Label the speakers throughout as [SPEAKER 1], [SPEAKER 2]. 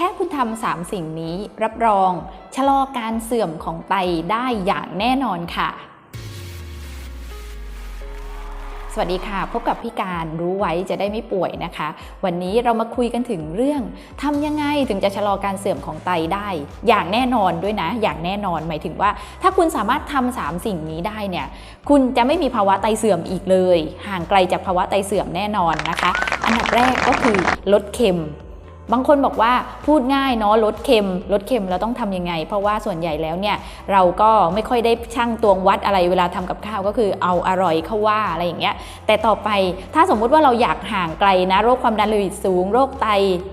[SPEAKER 1] ค่คุณทำสามสิ่งนี้รับรอง ชะลอการเสื่อมของไตได้อย่างแน่นอนค่ะ สวัสดีค่ะ พบกับพี่การรู้ไว้จะได้ไม่ป่วยนะคะ วันนี้เรามาคุยกันถึงเรื่องทำยังไงถึงจะชะลอการเสื่อมของไตได้ อย่างแน่นอนด้วยนะ อย่างแน่นอนหมายถึงว่า ถ้าคุณสามารถทำสามสิ่งนี้ได้เนี่ย คุณจะไม่มีภาวะไตเสื่อมอีกเลย ห่างไกลจากภาวะไตเสื่อมแน่นอนนะคะ อันดับแรกก็คือลดเค็ม บางคนบอกว่าพูดง่ายเนาะลดเค็มลดเค็มเราต้องทำยังไง เพราะว่าส่วนใหญ่แล้วเนี่ยเราก็ไม่ค่อยได้ช่างตวงวัดอะไรเวลาทำกับข้าวก็คือเอาอร่อยเข้าว่าอะไรอย่างเงี้ยแต่ต่อไปถ้าสมมุติว่าเราอยากห่างไกลนะโรคความดันโลหิตสูงโรคไต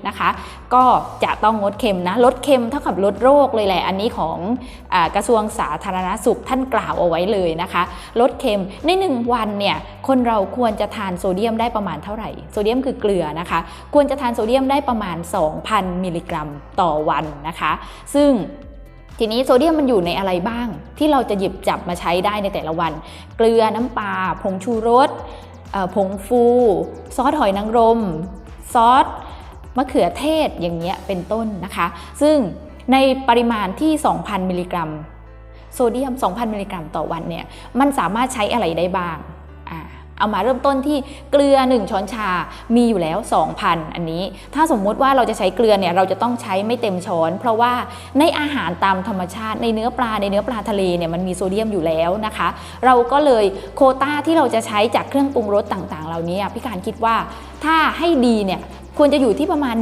[SPEAKER 1] นะคะก็จะต้องงดเค็มนะลดเค็มเท่ากับลดโรคเลยแหละ อันนี้ของอกระทรวงสาธารณสุขท่านกล่าวเอาไว้เลยนะคะลดเค็มในหนึ่งวันเนี่ยคนเราควรจะทานโซเดียมได้ประมาณเท่าไหร่ โซเดียมคือเกลือนะคะ ควรจะทานโซเดียมได้ประมาณ 2,000 มิลลิกรัมต่อวันนะคะ ซึ่งทีนี้โซเดียมมันอยู่ในอะไรบ้าง ที่เราจะหยิบจับมาใช้ได้ในแต่ละวัน เกลือน้ำปลาผงชูรสผงฟู ซอสหอยนางรม ซอส มะเขือเทศอย่างเงี้ยเป็นต้นนะคะ ซึ่งในปริมาณที่ 2,000 มิลลิกรัม โซเดียม 2,000 มิลลิกรัมต่อวันเนี่ยมันสามารถใช้อะไรได้บ้างเอามาเริ่มต้นที่เกลือ 1 ช้อนชา มีอยู่แล้ว 2,000 อันนี้ ถ้าสมมุติว่าเราจะใช้เกลือเนี่ย เราจะต้องใช้ไม่เต็มช้อน เพราะว่าในอาหารตามธรรมชาติ ในเนื้อปลา ในเนื้อปลาทะเลเนี่ย มันมีโซเดียมอยู่แล้วนะคะ เราก็เลยโคต้าที่เราจะใช้จากเครื่องปรุงรสต่างๆ เหล่านี้พี่การคิดว่าถ้าให้ดีเนี่ย ควรจะอยู่ที่ประมาณ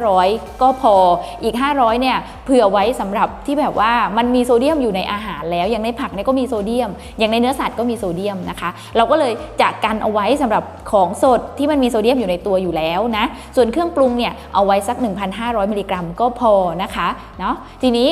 [SPEAKER 1] 1,500 ก็พออีก 500เนี่ยเผื่อไว้สำหรับที่แบบว่ามันมีโซเดียมอยู่ในอาหารแล้ว อย่างในผักเนี่ยก็มีโซเดียม อย่างในเนื้อสัตว์ก็มีโซเดียมนะคะ เราก็เลยจะกันเอาไว้สำหรับของสดที่มันมีโซเดียมอยู่ในตัวอยู่แล้วนะส่วนเครื่องปรุงเนี่ยเอาไว้สัก 1,500 มิลลิกรัมก็พอนะคะเนาะทีนี้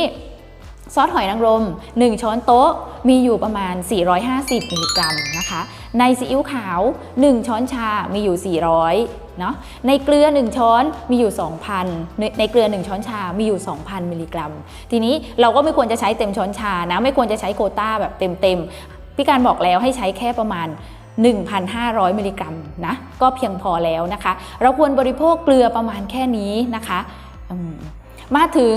[SPEAKER 1] ซอสหอยนางรม 1 ช้อนโต๊ะมีอยู่ประมาณ 450มิลลิกรัมนะคะ ในซีอิ๊วขาว 1 ช้อนชา มีอยู่ 400เนาะ ในเกลือ 1 ช้อนมีอยู่ 2,000ในในเกลือ 1 ช้อนชา มีอยู่ 2,000มิลลิกรัม ทีนี้เราก็ไม่ควรจะใช้เต็มช้อนชานะ ไม่ควรจะใช้โคต้าแบบเต็มๆ พี่การบอกแล้วให้ใช้แค่ประมาณ1,500 มิลลิกรัมนะก็เพียงพอแล้วนะคะ เราควรบริโภคเกลือประมาณแค่นี้นะคะ มาถึง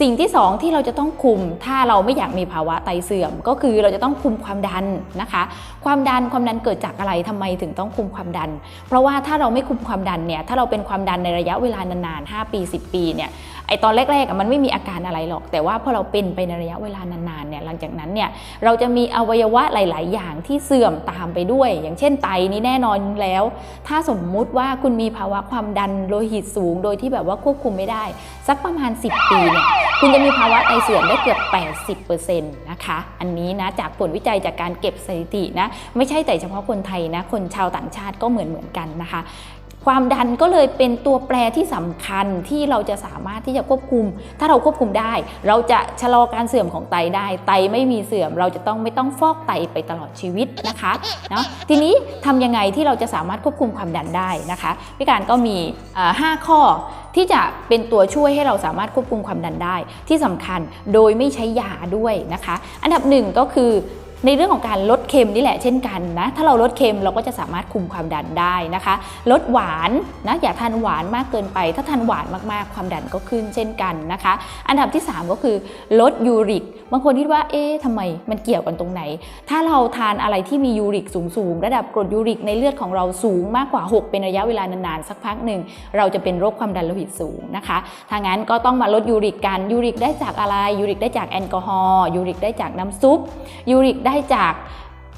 [SPEAKER 1] สิ่งที่ 2 ที่เราจะต้องคุม ถ้าเราไม่อยากมีภาวะไตเสื่อม ก็คือเราจะต้องคุมความดันนะคะ ความดันความดันเกิดจากอะไรทำไมถึงต้องคุมความดัน เพราะว่าถ้าเราไม่คุมความดันเนี่ยถ้าเราเป็นความดันในระยะเวลานานๆ 5 ปี 10 ปีเนี่ย ไอตอนแรกๆมันไม่มีอาการอะไรหรอก แต่ว่าพอเราเป็นไปในระยะเวลานานๆเนี่ยหลังจากนั้นเนี่ยเราจะมีอวัยวะหลาย ๆ อย่างที่เสื่อมตามไปด้วย อย่างเช่นไตนี่แน่นอนแล้ว ถ้าสมมุติว่าคุณมีภาวะความดันโลหิตสูง โดยที่แบบว่าควบคุมไม่ได้ สักประมาณ 10 ปีเนี่ยคุณจะมีภาวะไตเสื่อมได้เกือบ 80%นะคะอันนี้นะจากผลวิจัยจากการเก็บสถิตินะไม่ใช่แต่เฉพาะคนไทยนะคนชาวต่างชาติก็เหมือนเหมือนๆกันนะคะ ความดันก็เลยเป็นตัวแปรที่สำคัญที่เราจะสามารถที่จะควบคุม ถ้าเราควบคุมได้ เราจะชะลอการเสื่อมของไตได้ ไตไม่มีเสื่อม เราจะต้องไม่ต้องฟอกไตไปตลอดชีวิตนะคะเนาะทีนี้ทำยังไงที่เราจะสามารถควบคุมความดันได้นะคะพี่การก็มีเอ่อห้าข้อที่จะเป็นตัวช่วยให้เราสามารถควบคุมความดันได้ ที่สำคัญโดยไม่ใช้ยาด้วยนะคะ อันดับหนึ่งก็คือ ในเรื่องของการลดเค็มนี่แหละเช่นกันนะ ถ้าเราลดเค็มเราก็จะสามารถคุมความดันได้นะคะ ลดหวานนะอย่าทานหวานมากเกินไป ถ้าทานหวานมากๆ ความดันก็ขึ้นเช่นกันนะคะ อันดับที่ 3 ก็คือลดยูริก บางคนคิดว่าเอ๊ะทำไมมันเกี่ยวกันตรงไหน ถ้าเราทานอะไรที่มียูริกสูงๆ ระดับกรดยูริกในเลือดของเราสูงมากกว่า 6 เป็นระยะเวลานานๆ สักพักหนึ่งเราจะเป็นโรคความดันโลหิตสูงนะคะถ้างั้นก็ต้องมาลดยูริกกันยูริกได้จากอะไรยูริกได้จากแอลกอฮอล์ยูริกได้จากน้ำซุปยูริกได้จาก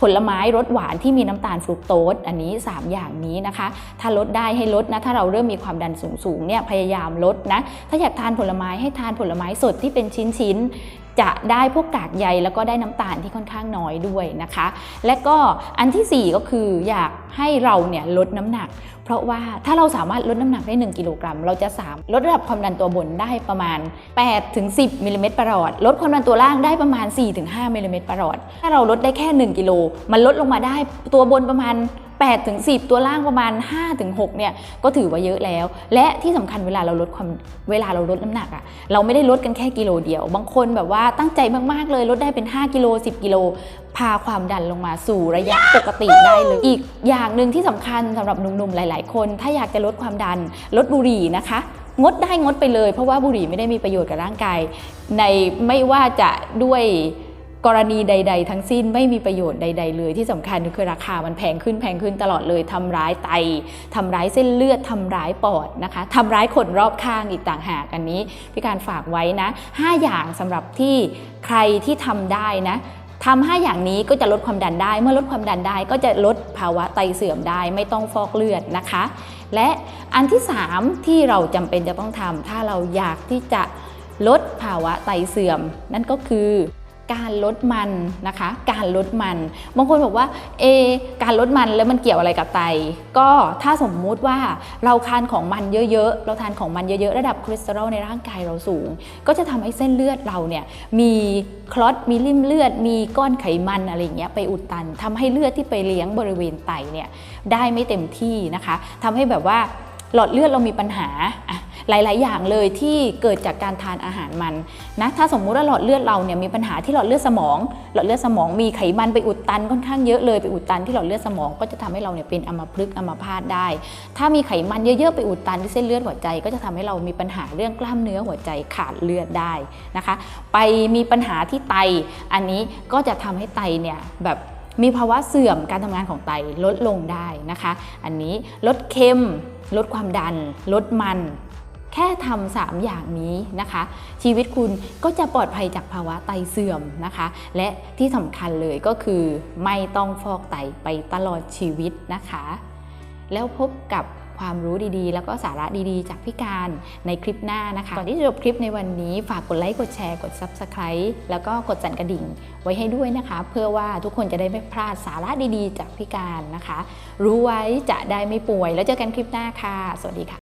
[SPEAKER 1] ผลไม้รสหวานที่มีน้ำตาลฟรุกโตสอันนี้ 3 อย่างนี้นะคะ ถ้าลดได้ให้ลดนะถ้าเราเริ่มมีความดันสูงๆเนี่ยพยายามลดนะถ้าอยากทานผลไม้ให้ทานผลไม้สดที่เป็นชิ้นๆ จะได้พวกกากใยแล้วก็ได้น้ำตาลที่ค่อนข้างน้อยด้วยนะคะ และก็อันทีสี่4 ก็คืออยากให้เราเนี่ยลดน้ำหนัก เพราะว่าถ้าเราสามารถลดน้ำหนักได้ 1 กิโลกรัม เราจะสามลดระดับความดันตัวบนได้ประมาณ8ถึง10มิลลิเมตรประหลอด ลดความดันตัวล่างได้ประมาณ4ถึง5มิลลิเมตรประหลอด ถ้าเราลดได้แค่ 1 กิโล มันลดลงมาได้ตัวบนประมาณ 8ถึง10 ตัวล่างประมาณ5ถึง6เนี่ยก็ถือว่าเยอะแล้ว และที่สำคัญเวลาเราลดความเวลาเราลดน้ำหนักอะเราไม่ได้ลดกันแค่กิโลเดียว บางคนแบบว่าตั้งใจมากๆเลยลดได้เป็น 5กิโล10 กิโลพาความดันลงมาสู่ระยะปกติได้เลย อีกอย่างหนึ่งที่สำคัญสำหรับหนุ่มๆหลาย ๆ คน ถ้าอยากจะลดความดันลดบุหรี่นะคะงดได้งดไปเลย เพราะว่าบุหรี่ไม่ได้มีประโยชน์กับร่างกาย ในไม่ว่าจะด้วย กรณีใด ๆ ทั้งสิ้นไม่มีประโยชน์ใด ๆ เลย ที่สำคัญคือราคามันแพงขึ้นแพงขึ้นตลอดเลยทำร้ายไตทำร้ายเส้นเลือดทำร้ายปอดนะคะทำร้ายคนรอบข้างอีกต่างหากอันนี้ พี่การฝากไว้นะ5อย่างสำหรับที่ใครที่ทำได้นะทำห้าอย่างนี้ก็จะลดความดันได้ เมื่อลดความดันได้ก็จะลดภาวะไตเสื่อมได้ ไม่ต้องฟอกเลือดนะคะ และอันที่ 3 ที่เราจำเป็นจะต้องทำถ้าเราอยากที่จะลดภาวะไตเสื่อม นั่นก็คือ การลดมันนะคะ การลดมันบางคนบอกว่าเอการลดมันแล้วมันเกี่ยวอะไรกับไต ก็ถ้าสมมุติว่าเราทานของมันเยอะๆ เราทานของมันเยอะๆ ระดับคอเลสเตอรอลในร่างกายเราสูง ก็จะทำให้เส้นเลือดเราเนี่ยมีคลอตมีริ่มเลือด มีก้อนไขมันอะไรอย่างเงี้ยไปอุดตันทำให้เลือดที่ไปเลี้ยงบริเวณไตเนี่ยได้ไม่เต็มที่นะคะทำให้แบบว่า หลอดเลือดเรามีปัญหาหลาย ๆ อย่างเลยที่เกิดจากการทานอาหารมันนะถ้าสมมุติว่าหลอดเลือดเราเนี่ยมีปัญหาที่หลอดเลือดสมอง หลอดเลือดสมองมีไขมันไปอุดตันค่อนข้างเยอะเลยไปอุดตันที่หลอดเลือดสมองก็จะทำให้เราเนี่ยเป็นอัมพฤกษ์อัมพาตได้ ถ้ามีไขมันเยอะ ๆ ไปอุดตันที่เส้นเลือดหัวใจ ก็จะทำให้เรามีปัญหาเรื่องกล้ามเนื้อหัวใจขาดเลือดได้นะคะ ไปมีปัญหาที่ไตอันนี้ก็จะทำให้ไตเนี่ยแบบมีภาวะเสื่อมการทำงานของไตลดลงได้นะคะ อันนี้ลดเค็ม ลดความดัน ลดมัน แค่ทำสามอย่างนี้นะคะ ชีวิตคุณก็จะปลอดภัยจากภาวะไตเสื่อมนะคะ และที่สำคัญเลยก็คือไม่ต้องฟอกไตไปตลอดชีวิตนะคะ แล้วพบกับ ความรู้ดีๆ แล้วก็สาระดีๆ จากพี่การในคลิปหน้านะคะ ก่อนที่จะจบคลิปในวันนี้ ฝากกดไลค์กดแชร์กด Subscribe แล้วก็กดสั่นกระดิ่งไว้ให้ด้วยนะคะ เพื่อว่าทุกคนจะได้ไม่พลาดสาระดีๆ จากพี่การนะคะ รู้ไว้จะได้ไม่ป่วย แล้วเจอกันคลิปหน้าค่ะ สวัสดีค่ะ